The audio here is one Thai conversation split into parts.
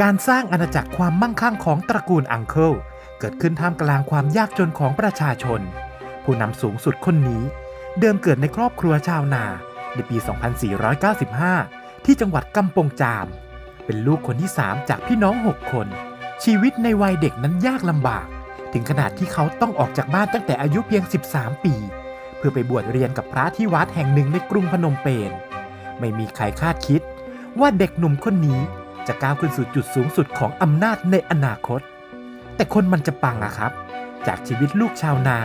การสร้างอาณาจักรความมั่งคั่งของตระกูลอังเคิลเกิดขึ้นท่ามกลางความยากจนของประชาชน ผู้นำสูงสุดคนนี้ เดิมเกิดในครอบครัวชาวนา ในปี 2495 ที่จังหวัดกำปงจาม เป็นลูกคนที่ 3 จากพี่น้อง 6 คน ชีวิตในวัยเด็กนั้นยากลำบาก ถึงขนาดที่เขาต้องออกจากบ้านตั้งแต่อายุเพียง 13 ปี เพื่อไปบวชเรียนกับพระที่วัดแห่งหนึ่งในกรุงพนมเปญไม่มีใครคาดคิด ว่าเด็กหนุ่มคนนี้จะก้าวขึ้นสู่จุดสูงสุดของอำนาจในอนาคต แต่คนมันจะปังอะครับ จากชีวิตลูกชาวนา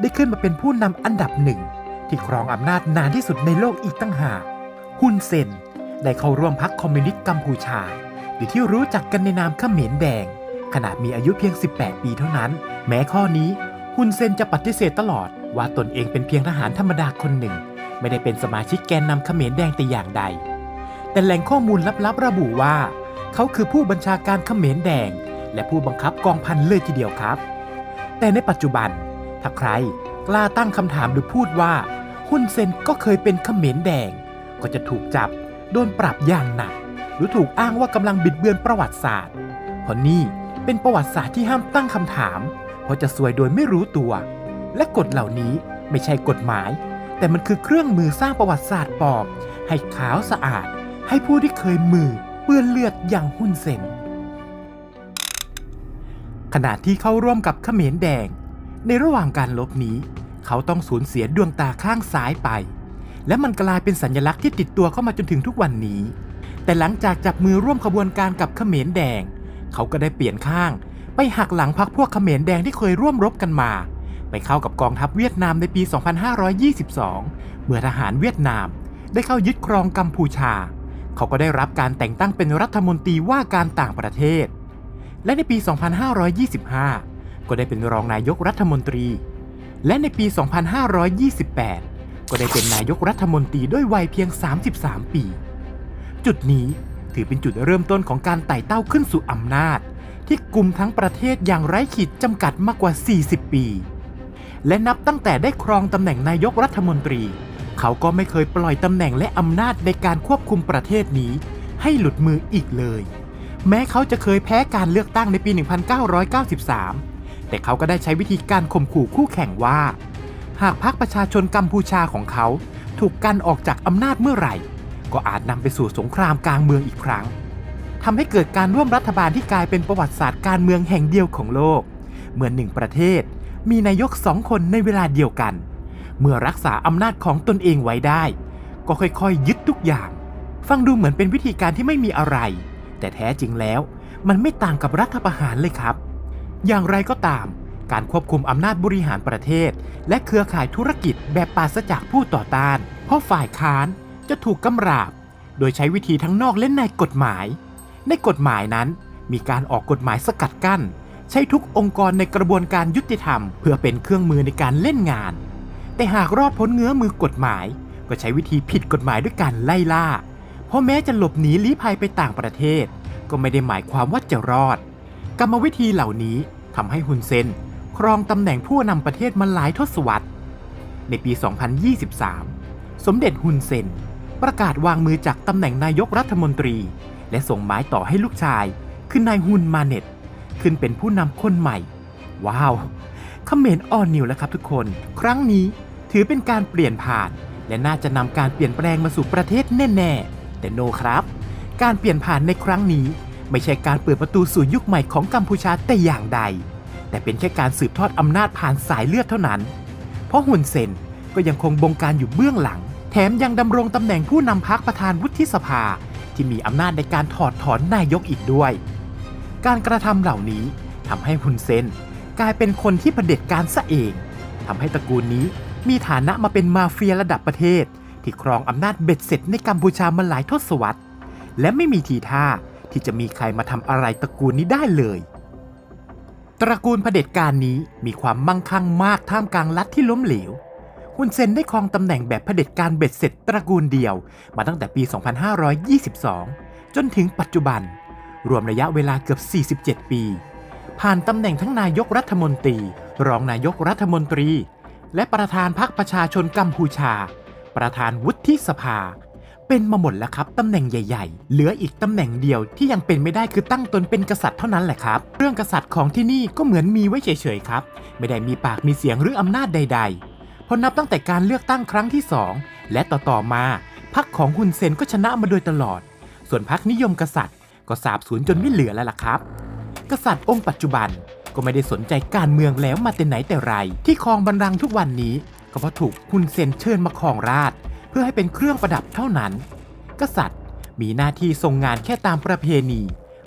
ได้ขึ้นมาเป็นผู้นำอันดับหนึ่ง ที่ครองอำนาจนานที่สุดในโลกอีกตั้งหากฮุนเซนได้เข้าร่วมพรรคคอมมิวนิสต์กัมพูชา หรือที่รู้จักกันในนามเขมรแดงขณะมีอายุเพียง 18 ปีเท่านั้น แม้ข้อนี้ฮุนเซนจะปฏิเสธตลอด ว่าตนเองเป็นเพียงทหารธรรมดาคนหนึ่ง ไม่ได้เป็นสมาชิกแกนนำเขมรแดงแต่อย่างใด แต่แหล่งข้อมูลลับๆ ระบุว่า เขาคือผู้บัญชาการเขมรแดง และผู้บังคับกองพันเลยทีเดียวครับ แต่ในปัจจุบัน ถ้าใครกล้าตั้งคำถามหรือพูดว่าฮุนเซนก็เคยเป็นเขมรแดง ก็จะถูกจับโดนปรับอย่างหนัก หรือถูกอ้างว่ากำลังบิดเบือนประวัติศาสตร์เพราะนี่เป็นประวัติศาสตร์ที่ห้ามตั้งคำถาม เพราะจะซวยโดยไม่รู้ตัว และกฎเหล่านี้ไม่ใช่กฎหมาย แต่มันคือเครื่องมือสร้างประวัติศาสตร์ปลอมให้ขาวสะอาด ให้ผู้ที่เคยมือเปื้อนเลือดอย่างฮุนเซนขณะที่เข้าร่วมกับเขมรแดง ในระหว่างการลบนี้ เขาต้องสูญเสียดวงตาข้างซ้ายไป และมันกลายเป็นสัญลักษณ์ที่ติดตัวเข้ามาจนถึงทุกวันนี้ แต่หลังจากจับมือร่วมขบวนการกับเขมรแดง เขาก็ได้เปลี่ยนข้าง ไปหักหลังพักพวกเขมรแดงที่เคยร่วมรบกันมา ไปเข้ากับกองทัพเวียดนามในปี 2522 เมื่อทหารเวียดนาม ได้เข้ายึดครองกัมพูชา เขาก็ได้รับการแต่งตั้งเป็นรัฐมนตรีว่าการต่างประเทศ และในปี 2525 ก็ได้เป็นรองนายกรัฐมนตรี และในปี 2528 ก็ได้เป็นนายกรัฐมนตรีด้วยวัยเพียง 33 ปี จุดนี้ถือเป็นจุดเริ่มต้นของการไต่เต้าขึ้นสู่อำนาจ ที่กลุ่มทั้งประเทศอย่างไร้ขีดจำกัดมากกว่า 40 ปี และนับตั้งแต่ได้ครองตำแหน่งนายกรัฐมนตรี เขาก็ไม่เคยปล่อยตำแหน่งและอำนาจในการควบคุมประเทศนี้ ให้หลุดมืออีกเลย แม้เขาจะเคยแพ้การเลือกตั้งในปี 1993 แต่เขาก็ได้ใช้วิธีการข่มขู่คู่แข่งว่า หากพรรคประชาชนกัมพูชาของเขา ถูกกันออกจากอำนาจเมื่อไหร่ ก็อาจนำไปสู่สงครามกลางเมืองอีกครั้งทำให้เกิดการร่วมรัฐบาลที่กลายเป็นประวัติศาสตร์การเมืองแห่งเดียวของโลก เหมื่อหนึ่งประเทศมีนายกสองคนในเวลาเดียวกัน เมื่อรักษาอำนาจของตนเองไว้ได้ ก็ค่อยๆ ยึดทุกอย่าง ฟังดูเหมือนเป็นวิธีการที่ไม่มีอะไร แต่แท้จริงแล้ว มันไม่ต่างกับรัฐประหารเลยครับ อย่างไรก็ตาม การควบคุมอำนาจบริหารประเทศ และเครือข่ายธุรกิจแบบปราศจากผู้ต่อต้าน เพราะฝ่ายค้านจะถูกกำราบ โดยใช้วิธีทั้งนอกและในกฎหมาย ในกฎหมายนั้น มีการออกกฎหมายสกัดกั้น ใช้ทุกองค์กรในกระบวนการยุติธรรม เพื่อเป็นเครื่องมือในการเล่นงาน แต่หากรอดพ้นเงื้อมือกฎหมาย ก็ใช้วิธีผิดกฎหมายด้วยการไล่ล่า เพราะแม้จะหลบหนีลี้ภัยไปต่างประเทศ ก็ไม่ได้หมายความว่าจะรอด กรรมวิธีเหล่านี้ทำให้ฮุนเซนครองตำแหน่งผู้นำประเทศมาหลายทศวรรษ ในปี 2023 สมเด็จฮุนเซนประกาศวางมือจากตำแหน่งนายกรัฐมนตรี และส่งไม้ต่อให้ลูกชาย คือนายฮุนมาเน็ต ขึ้นเป็นผู้นำคนใหม่ ว้าวเขมรออนนิวแล้วครับทุกคน ครั้งนี้ ถือเป็นการเปลี่ยนผ่าน และน่าจะนำการเปลี่ยนแปลงมาสู่ประเทศแน่ๆ แต่โนครับ การเปลี่ยนผ่านในครั้งนี้ ไม่ใช่การเปิดประตูสู่ยุคใหม่ของกัมพูชาแต่อย่างใด แต่เป็นแค่การสืบทอดอำนาจผ่านสายเลือดเท่านั้น เพราะฮุนเซนก็ยังคงบงการอยู่เบื้องหลัง แถมยังดำรงตำแหน่งผู้นำพักประธานวุฒิสภา ที่มีอำนาจในการถอดถอนนายกอีกด้วย การกระทำเหล่านี้ทำให้ฮุนเซนกลายเป็นคนที่เผด็จการซะเองทำให้ตระกูลนี้ มีฐานะมาเป็นมาเฟียระดับประเทศ ที่ครองอำนาจเบ็ดเสร็จในกัมพูชามาหลายทศวรรษ และไม่มีทีท่าที่จะมีใครมาทำอะไรตระกูลนี้ได้เลย ตระกูลเผด็จการนี้มีความมั่งคั่งมากท่ามกลางรัฐที่ล้มเหลวฮุนเซนได้ครองตำแหน่งแบบเผด็จการเบ็ดเสร็จตระกูลเดียว มาตั้งแต่ปี 2522 จนถึงปัจจุบัน รวมระยะเวลาเกือบ 47 ปี ผ่านตำแหน่งทั้งนายกรัฐมนตรี รองนายกรัฐมนตรี และประธานพรรคประชาชนกัมพูชา ประธานวุฒิสภา เป็นมาหมดแล้วครับตำแหน่งใหญ่ ๆ เหลืออีกตำแหน่งเดียวที่ยังเป็นไม่ได้คือตั้งตนเป็นกษัตริย์เท่านั้นแหละครับ เรื่องกษัตริย์ของที่นี่ก็เหมือนมีไว้เฉยๆครับ ไม่ได้มีปากมีเสียงหรืออำนาจใด ๆพราะนับตั้งแต่การเลือกตั้งครั้งที่สองและต่อๆมาพรรคของฮุนเซนก็ชนะมาโดยตลอด ส่วนพรรคนิยมกษัตริย์ ก็สาบสูญจนไม่เหลือแล้วล่ะครับ กษัตริย์องค์ปัจจุบัน ก็ไม่ได้สนใจการเมืองแล้วมาแต่ไหนแต่ไร ที่ครองบัลลังทุกวันนี้ ก็เพราะถูกฮุนเซนเชิญมาครองราช เพื่อให้เป็นเครื่องประดับเท่านั้น กษัตริย์มีหน้าที่ทรงงานแค่ตามประเพณี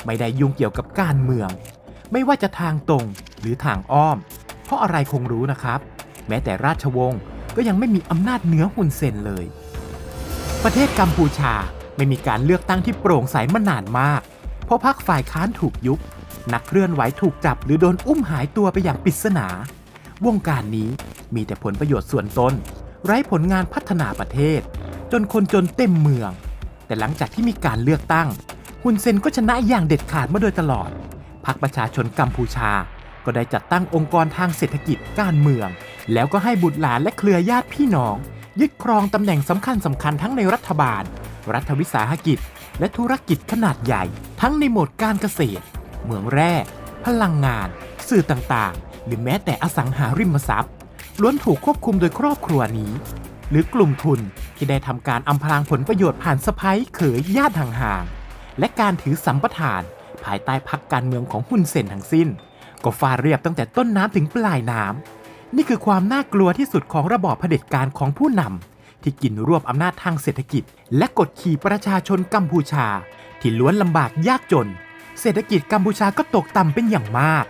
ไม่ได้ยุ่งเกี่ยวกับการเมือง ไม่ว่าจะทางตรงหรือทางอ้อม เพราะอะไรคงรู้นะครับ แม้แต่ราชวงศ์ก็ยังไม่มีอำนาจเหนือฮุนเซนเลย ประเทศกัมพูชาไม่มีการเลือกตั้งที่โปร่งใสมานานมาก เพราะพรรคฝ่ายค้านถูกยุบ นักเคลื่อนไหวถูกจับหรือโดนอุ้มหายตัวไปอย่างปริศนา วงการนี้มีแต่ผลประโยชน์ส่วนตน ไร้ผลงานพัฒนาประเทศ จนคนจนเต็มเมือง แต่หลังจากที่มีการเลือกตั้งฮุนเซนก็ชนะอย่างเด็ดขาดมาโดยตลอดพรรคประชาชนกัมพูชา ก็ได้จัดตั้งองค์กรทางเศรษฐกิจการเมือง แล้วก็ให้บุตรหลานและเครือญาติพี่น้อง ยึดครองตำแหน่งสำคัญสำคัญทั้งในรัฐบาล รัฐวิสาหกิจ และธุรกิจขนาดใหญ่ ทั้งในโหมดการเกษตร เหมืองแร่ พลังงาน สื่อต่างๆ หรือแม้แต่อสังหาริมทรัพย์ล้วนถูกควบคุมโดยครอบครัวนี้ หรือกลุ่มทุนที่ได้ทำการอำพรางผลประโยชน์ผ่านสะพ้ายเขยญาติห่างๆและการถือสัมปทาน ภายใต้พักการเมืองของฮุนเซนทั้งสิ้น ก็ฟาเรียบตั้งแต่ต้นน้ำถึงปลายน้ำนี่คือความน่ากลัวที่สุดของระบอบเผด็จการของผู้นำที่กินรวบอำนาจทางเศรษฐกิจ และกดขี่ประชาชนกัมพูชา ที่ล้วนลำบากยากจน เศรษฐกิจกัมพูชาก็ตกต่ำเป็นอย่างมาก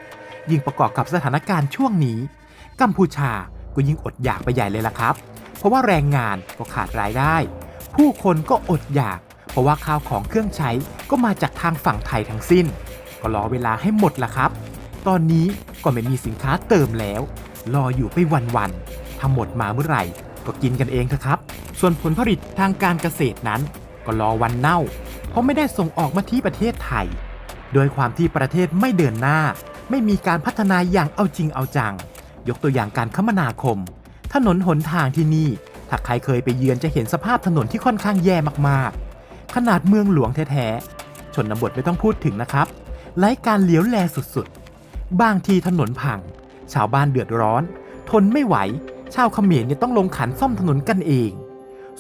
ยิ่งประกอบกับสถานการณ์ช่วงนี้ กัมพูชาก็ยิ่งอดอยากไปใหญ่เลยล่ะครับ เพราะว่าแรงงานก็ขาดรายได้ ผู้คนก็อดอยาก เพราะว่าข้าวของเครื่องใช้ก็มาจากทางฝั่งไทยทั้งสิ้น ก็รอเวลาให้หมดล่ะครับ ตอนนี้ก็ไม่มีสินค้าเติมแล้ว รออยู่ไปวันๆถ้าหมดมาเมื่อไหร่ก็กินกันเองเถอะครับ ส่วนผลผลิตทางการเกษตรนั้น ก็รอวันเน่า เพราะไม่ได้ส่งออกมาที่ประเทศไทย โดยความที่ประเทศไม่เดินหน้า ไม่มีการพัฒนาอย่างเอาจริงเอาจัง ยกตัวอย่างการคมนาคม ถนนหนทางที่นี่ ถ้าใครเคยไปเยือนจะเห็นสภาพถนนที่ค่อนข้างแย่มากๆ ขนาดเมืองหลวงแท้ๆชนบทไม่ต้องพูดถึงนะครับไร้การเลี้ยวแลสุดๆ บางทีถนนพัง ชาวบ้านเดือดร้อน ทนไม่ไหว ชาวเขมรเนี่ยต้องลงขันซ่อมถนนกันเอง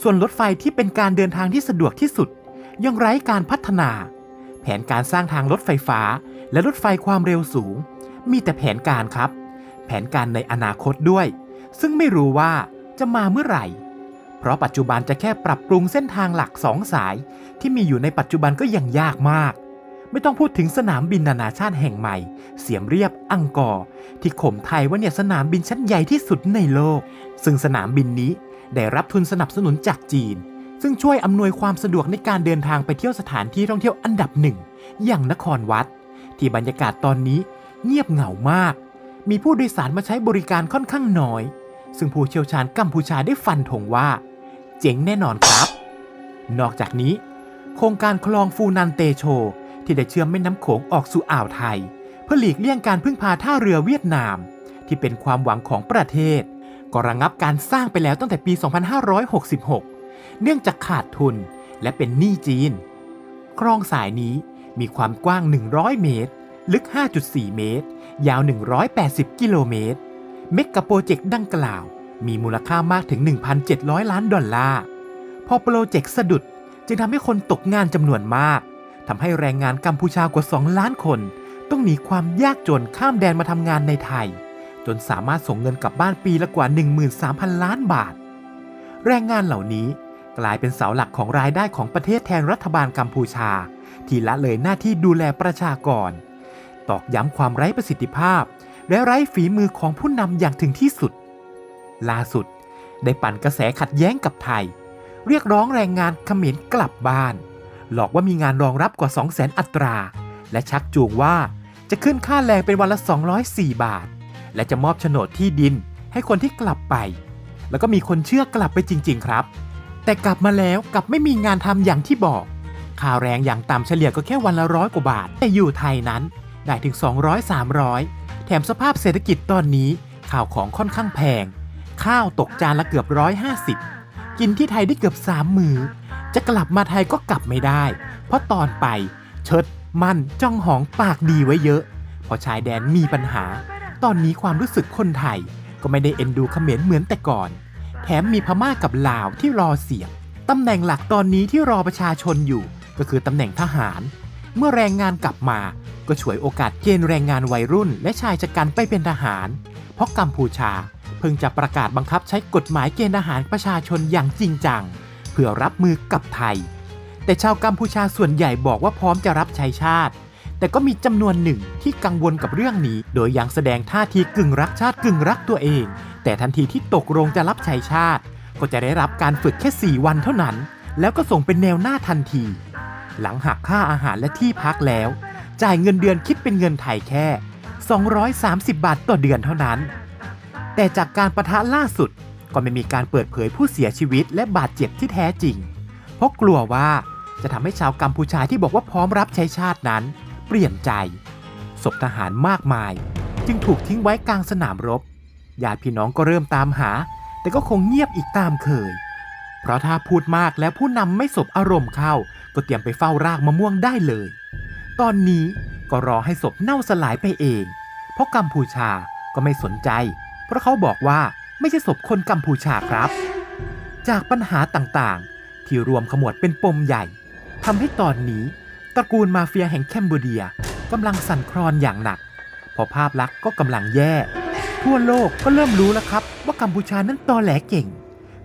ส่วนรถไฟที่เป็นการเดินทางที่สะดวกที่สุด ยังไร้การพัฒนา แผนการสร้างทางรถไฟฟ้า และรถไฟความเร็วสูง มีแต่แผนการครับ แผนการในอนาคตด้วย ซึ่งไม่รู้ว่าจะมาเมื่อไหร่ เพราะปัจจุบันจะแค่ปรับปรุงเส้นทางหลักสองสาย ที่มีอยู่ในปัจจุบันก็ยังยากมาก ไม่ต้องพูดถึงสนามบินนานาชาติแห่งใหม่ เสียมเรียบอังกอร์ที่ข่มไทยว่าเนี่ยสนามบินชั้นใหญ่ที่สุดในโลก ซึ่งสนามบินนี้ได้รับทุนสนับสนุนจากจีน ซึ่งช่วยอำนวยความสะดวกในการเดินทางไปเที่ยวสถานที่ท่องเที่ยวอันดับหนึ่ง อย่างนครวัด ที่บรรยากาศตอนนี้เงียบเหงามาก มีผู้โดยสารมาใช้บริการค่อนข้างน้อย ซึ่งผู้เชี่ยวชาญกัมพูชาได้ฟันธงว่า เจ๋งแน่นอนครับ นอกจากนี้ โครงการคลองฟูนันเตโช ที่ได้เชื่อมแม่น้ำโขงออกสู่อ่าวไทย เพื่อหลีกเลี่ยงการพึ่งพาท่าเรือเวียดนาม ที่เป็นความหวังของประเทศ ก็ระงงับการสร้างไปแล้วตั้งแต่ปี 2566 เนื่องจากขาดทุนและเป็นหนี้จีน คลองสายนี้มีความกว้าง 100 เมตร ลึก 5.4 เมตร ยาว 180 กิโลเมตร เมกะโปรเจกต์ดังกล่าว มีมูลค่ามากถึง 1,700 ล้านดอลลาร์ พอโปรเจกต์สะดุดจึงทำให้คนตกงานจำนวนมากทำให้แรงงานกัมพูชากว่า 2 ล้านคน ต้องหนีความยากจนข้ามแดนมาทำงานในไทย จนสามารถส่งเงินกลับบ้านปีละกว่า 13,000 ล้านบาท แรงงานเหล่านี้ กลายเป็นเสาหลักของรายได้ของประเทศแทนรัฐบาลกัมพูชา ที่ละเลยหน้าที่ดูแลประชากร ตอกย้ำความไร้ประสิทธิภาพ และไร้ฝีมือของผู้นำอย่างถึงที่สุด ล่าสุด ได้ปั่นกระแสขัดแย้งกับไทย เรียกร้องแรงงานเขมรกลับบ้าน หลอกว่ามีงานรองรับกว่า 200,000 อัตรา และชักจูงว่าจะขึ้นค่าแรงเป็นวันละ 204 บาท และจะมอบโฉนดที่ดินให้คนที่กลับไป แล้วก็มีคนเชื่อกลับไปจริง ๆ ครับ แต่กลับมาแล้วกลับไม่มีงานทำอย่างที่บอกค่าแรงอย่างต่ำเฉลี่ยก็แค่วันละร้อยกว่าบาท แต่อยู่ไทยนั้นได้ถึง 200-300 แถมสภาพเศรษฐกิจตอนนี้ข่าวของค่อนข้างแพง ข้าวตกจานละเกือบ150กินที่ไทยได้เกือบ3มือ จะกลับมาไทยก็กลับไม่ได้ เพราะตอนไป เชิดมันจ้องหองปากดีไว้เยอะ พอชายแดนมีปัญหา ตอนนี้ความรู้สึกคนไทยก็ไม่ได้เอ็นดูเขมรเหมือนแต่ก่อน แถมมีพม่ากับลาวที่รอเสียงตำแหน่งหลักตอนนี้ที่รอประชาชนอยู่ก็คือตำแหน่งทหาร เมื่อแรงงานกลับมาก็ฉวยโอกาสเกณฑ์แรงงานวัยรุ่น และชายชะกันไปเป็นทหาร เพราะกัมพูชาเพิ่งจะประกาศบังคับใช้กฎหมายเกณฑ์ทหารประชาชนอย่างจริงจัง เพื่อรับมือกับไทย แต่ชาวกัมพูชาส่วนใหญ่บอกว่าพร้อมจะรับใช้ชาติ แต่ก็มีจำนวนหนึ่งที่กังวลกับเรื่องนี้ โดยยังแสดงท่าทีกึ่งรักชาติกึ่งรักตัวเอง แต่ทันทีที่ตกลงจะรับใช้ชาติ ก็จะได้รับการฝึกแค่ 4 วันเท่านั้น แล้วก็ส่งเป็นแนวหน้าทันที หลังหักค่าอาหารและที่พักแล้ว จ่ายเงินเดือนคิดเป็นเงินไทยแค่ 230 บาทต่อเดือนเท่านั้น แต่จากการประทะล่าสุดก็ไม่มีการเปิดเผยผู้เสียชีวิตและบาดเจ็บที่แท้จริง เพราะกลัวว่าจะทำให้ชาวกัมพูชาที่บอกว่าพร้อมรับใช้ชาตินั้น เปลี่ยนใจ ศพทหารมากมาย จึงถูกทิ้งไว้กลางสนามรบ ญาติพี่น้องก็เริ่มตามหา แต่ก็คงเงียบอีกตามเคย เพราะถ้าพูดมากแล้วผู้นำไม่สบอารมณ์เข้า ก็เตรียมไปเฝ้ารากมะม่วงได้เลย ตอนนี้ก็รอให้ศพเน่าสลายไปเอง เพราะกัมพูชาก็ไม่สนใจ เพราะเขาบอกว่าไม่ใช่ศพคนกัมพูชาครับ จากปัญหาต่างๆ ที่รวมขมวดเป็นปมใหญ่ทำให้ตอนนี้ตระกูลมาเฟียแห่งแคมโบเดียกำลังสั่นคลอนอย่างหนักเพอภาพลักษณ์ก็กำลังแย่ ทั่วโลกก็เริ่มรู้แล้วครับว่ากัมพูชานั้นตอแหลเก่ง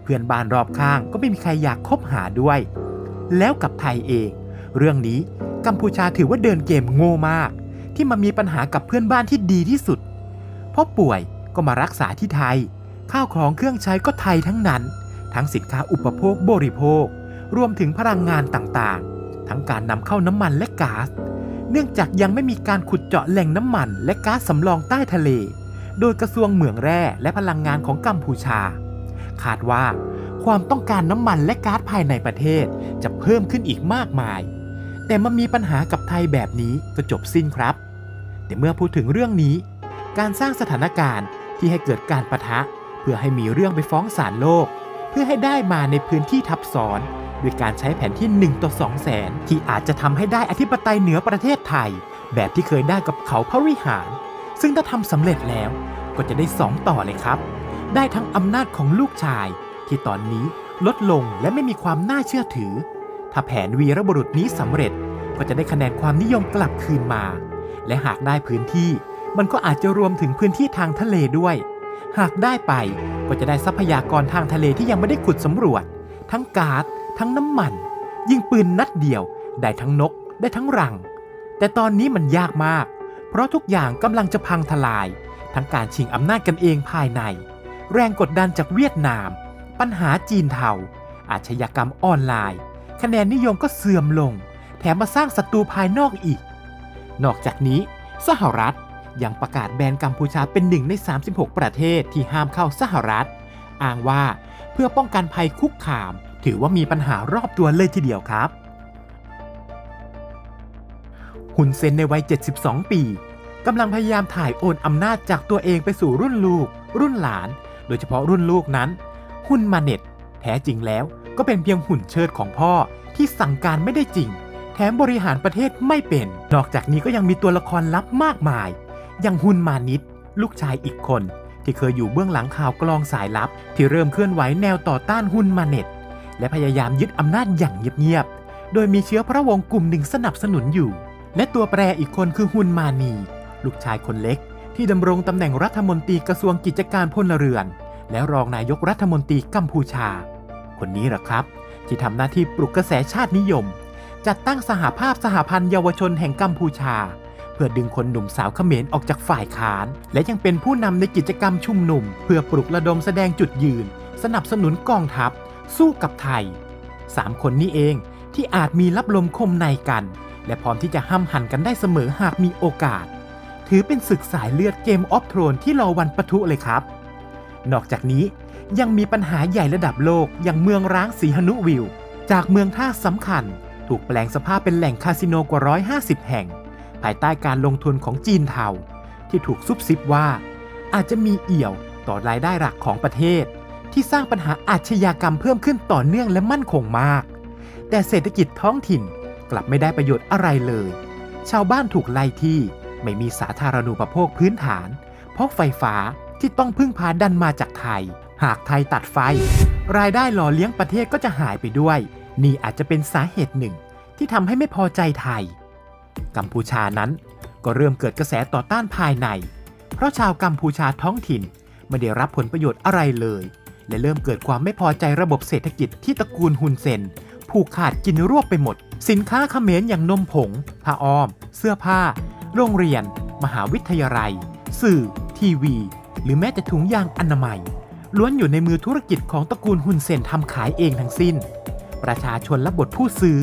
เพื่อนบ้านรอบข้างก็ไม่มีใครอยากคบหาด้วย แล้วกับไทยเอง เรื่องนี้กัมพูชาถือว่าเดินเกมโง่มาก ที่มามีปัญหากับเพื่อนบ้านที่ดีที่สุดเพราะป่วยก็มารักษาที่ไทย ข้าวของเครื่องใช้ก็ไทยทั้งนั้น ทั้งสินค้าอุปโภคบริโภค รวมถึงพลังงานต่างๆ ทั้งการนำเข้าน้ำมันและก๊าซเนื่องจากยังไม่มีการขุดเจาะแหล่งน้ำมันและก๊าซสำรองใต้ทะเล โดยกระทรวงเหมืองแร่และพลังงานของกัมพูชา คาดว่าความต้องการน้ำมันและก๊าซภายในประเทศจะเพิ่มขึ้นอีกมากมาย แต่มามีปัญหากับไทยแบบนี้ก็จบสิ้นครับ แต่เมื่อพูดถึงเรื่องนี้ การสร้างสถานการณ์ที่ให้เกิดการประทะ เพื่อให้มีเรื่องไปฟ้องศาลโลก เพื่อให้ได้มาในพื้นที่ทับซ้อนด้วยการใช้แผนที่ 1 ต่อ 2 แสน ที่อาจจะทำให้ได้อธิปไตยเหนือประเทศไทย แบบที่เคยได้กับเขาพระวิหาร ซึ่งถ้าทำสำเร็จแล้วก็จะได้2ต่อเลยครับ ได้ทั้งอำนาจของลูกชาย ที่ตอนนี้ลดลงและไม่มีความน่าเชื่อถือ ถ้าแผนวีรบุรุษนี้สำเร็จก็จะได้คะแนนความนิยมกลับคืนมา และหากได้พื้นที่ มันก็อาจจะรวมถึงพื้นที่ทางทะเลด้วย หากได้ไปก็จะได้ทรัพยากรทางทะเลที่ยังไม่ได้ขุดสำรวจ ทั้งก๊าซทั้งน้ำมัน ยิงปืนนัดเดียว ได้ทั้งนก ได้ทั้งรัง แต่ตอนนี้มันยากมาก ราะทุกอย่างกำลังจะพังทลาย ทั้งการชิงอำนาจกันเองภายใน แรงกดดันจากเวียดนาม ปัญหาจีนเทาอาชญากรรมออนไลน์ คะแนนนิยมก็เสื่อมลง แถมมาสร้างศัตรูภายนอกอีก นอกจากนี้ สหรัฐยังประกาศแบนกัมพูชาเป็นหนึ่งใน 36 ประเทศที่ห้ามเข้าสหรัฐ อ้างว่าเพื่อป้องกันภัยคุกคาม ถือว่ามีปัญหารอบตัวเลยทีเดียวครับฮุนเซนในวัย 72 ปี กำลังพยายามถ่ายโอนอำนาจจากตัวเองไปสู่รุ่นลูก รุ่นหลาน โดยเฉพาะรุ่นลูกนั้นฮุนมาเน็ต แท้จริงแล้วก็เป็นเพียงหุ่นเชิดของพ่อที่สั่งการไม่ได้จริง แถมบริหารประเทศไม่เป็น นอกจากนี้ก็ยังมีตัวละครลับมากมาย อย่างฮุนมานิด ลูกชายอีกคน ที่เคยอยู่เบื้องหลังข่าวกลองสายลับ ที่เริ่มเคลื่อนไหวแนวต่อต้านฮุนมาเน็ต และพยายามยึดอำนาจอย่างเงียบๆ โดยมีเชื้อพระวงศ์กลุ่มหนึ่งสนับสนุนอยู่ และตัวแปรอีกคนคือฮุนมานี ลูกชายคนเล็ก ที่ดำรงตำแหน่งรัฐมนตรีกระทรวงกิจการพลเรือน และรองนายกรัฐมนตรีกัมพูชา คนนี้แหละครับ ที่ทำหน้าที่ปลุกกระแสชาตินิยม จัดตั้งสหภาพสหพันธ์เยาวชนแห่งกัมพูชา เพื่อดึงคนหนุ่มสาวเขมรออกจากฝ่ายค้าน และยังเป็นผู้นำในกิจกรรมชุมนุม เพื่อปลุกระดมแสดงจุดยืน สนับสนุนกองทัพ สู้กับไทยสามคนนี้เองที่อาจมีรับลมคมในกัน และพร้อมที่จะห้ำหันกันได้เสมอหากมีโอกาส ถือเป็นศึกสายเลือดเกมออฟทรอนที่รอวันปะทุเลยครับ นอกจากนี้ยังมีปัญหาใหญ่ระดับโลกอย่างเมืองร้างสีหนุวิว จากเมืองท่าสำคัญ ถูกแปลงสภาพเป็นแหล่งคาสิโนกว่า 150 แห่ง ภายใต้การลงทุนของจีนเทาที่ถูกซุบซิบว่า อาจจะมีเอี่ยวต่อรายได้หลักของประเทศ ที่สร้างปัญหาอาชญากรรมเพิ่มขึ้นต่อเนื่องและมั่นคงมาก แต่เศรษฐกิจท้องถิ่นกลับไม่ได้ประโยชน์อะไรเลย ชาวบ้านถูกไล่ที่ ไม่มีสาธารณูปโภคพื้นฐาน เพราะไฟฟ้าที่ต้องพึ่งพาดันมาจากไทย หากไทยตัดไฟ รายได้หล่อเลี้ยงประเทศก็จะหายไปด้วย นี่อาจจะเป็นสาเหตุหนึ่ง ที่ทำให้ไม่พอใจไทย กัมพูชานั้นก็เริ่มเกิดกระแสต่อต้านภายใน เพราะชาวกัมพูชาท้องถิ่นไม่ได้รับผลประโยชน์อะไรเลย และเริ่มเกิดความไม่พอใจระบบเศรษฐกิจที่ตระกูลฮุนเซนผูกขาดกินรวบไปหมด สินค้าเขมรอย่างนมผงผ้าอ้อม เสื้อผ้า โรงเรียน มหาวิทยาลัย สื่อ ทีวี หรือแม้แต่ถุงยางอนามัย ล้วนอยู่ในมือธุรกิจของตระกูลฮุนเซนทำขายเองทั้งสิ้น ประชาชนและบทผู้ซื้อ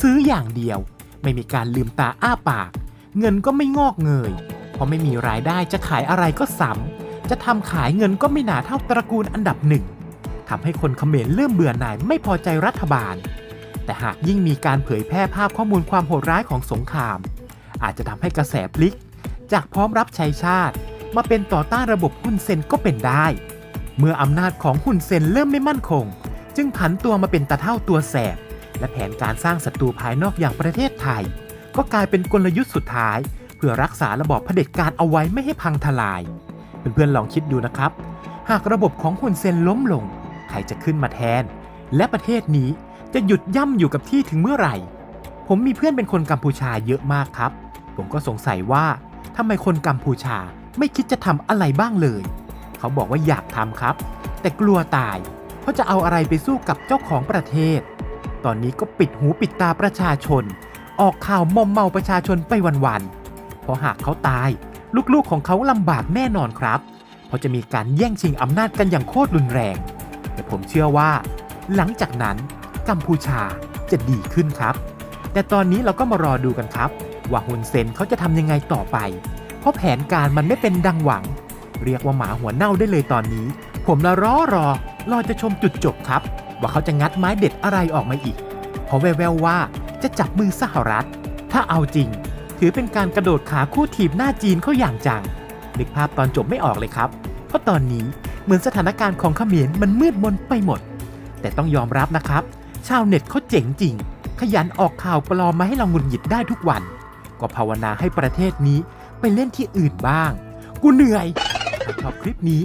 ซื้ออย่างเดียว ไม่มีการลืมตาอ้าปาก เงินก็ไม่งอกเงย เพราะไม่มีรายได้จะขายอะไรก็ซ้ำจะทำขายเงินก็ไม่หนาเท่าตระกูลอันดับหนึ่งทำให้คนเขมรเริ่มเบื่อหน่ายไม่พอใจรัฐบาล แต่หากยิ่งมีการเผยแพร่ภาพข้อมูลความโหดร้ายของสงคราม อาจจะทำให้กระแสพลิก จากพร้อมรับใช้ชาติ มาเป็นต่อต้านระบบฮุนเซนก็เป็นได้ เมื่ออำนาจของฮุนเซนเริ่มไม่มั่นคง จึงผันตัวมาเป็นตะเท่าตัวแสบ และแผนการสร้างศัตรูภายนอกอย่างประเทศไทย ก็กลายเป็นกลยุทธ์สุดท้าย เพื่อรักษาระบอบเผด็จการเอาไว้ไม่ให้พังทลาย เพื่อนๆลองคิดดูนะครับ หากระบบของฮุนเซนล้มลง ใครจะขึ้นมาแทน และประเทศนี้จะหยุดย่ำอยู่กับที่ถึงเมื่อไหร่ผมมีเพื่อนเป็นคนกัมพูชาเยอะมากครับ ผมก็สงสัยว่าทำไมคนกัมพูชาไม่คิดจะทำอะไรบ้างเลย เขาบอกว่าอยากทำครับ แต่กลัวตาย เพราะจะเอาอะไรไปสู้กับเจ้าของประเทศ ตอนนี้ก็ปิดหูปิดตาประชาชน ออกข่าวมอมเมาประชาชนไปวันๆเพราะหากเขาตาย ลูกๆของเขาลำบากแน่นอนครับ เพราะจะมีการแย่งชิงอำนาจกันอย่างโคตรรุนแรง แต่ผมเชื่อว่า หลังจากนั้นกัมพูชาจะดีขึ้นครับ แต่ตอนนี้เราก็มารอดูกันครับ ว่าฮุนเซนเขาจะทำยังไงต่อไป เพราะแผนการมันไม่เป็นดังหวัง เรียกว่าหมาหัวเน่าได้เลยตอนนี้ ผมละรอรอ รอจะชมจุดจบครับ ว่าเขาจะงัดไม้เด็ดอะไรออกมาอีก เพราะแววๆว่าจะจับมือสหรัฐ ถ้าเอาจริง ถือเป็นการกระโดดขาคู่ถีบหน้าจีนเขาอย่างจังนึกภาพตอนจบไม่ออกเลยครับ เพราะตอนนี้เหมือนสถานการณ์ของเขมรมันมืดมนไปหมด แต่ต้องยอมรับนะครับ ชาวเน็ตเขาเจ๋งจริง ขยันออกข่าวปลอมมาให้เราหงุดหงิดได้ทุกวัน ก็ภาวนาให้ประเทศนี้ไปเล่นที่อื่นบ้าง กูเหนื่อยถ้าชอบคลิปนี้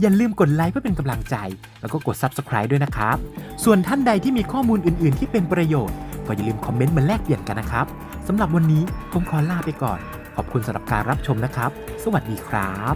อย่าลืมกดไลค์เพื่อเป็นกำลังใจ แล้วก็กด Subscribe ด้วยนะครับ ส่วนท่านใดที่มีข้อมูลอื่น ๆ ที่เป็นประโยชน์ ก็อย่าลืมคอมเมนต์มาแลกเปลี่ยนกันนะครับสำหรับวันนี้ผมขอลาไปก่อน ขอบคุณสำหรับการรับชมนะครับ สวัสดีครับ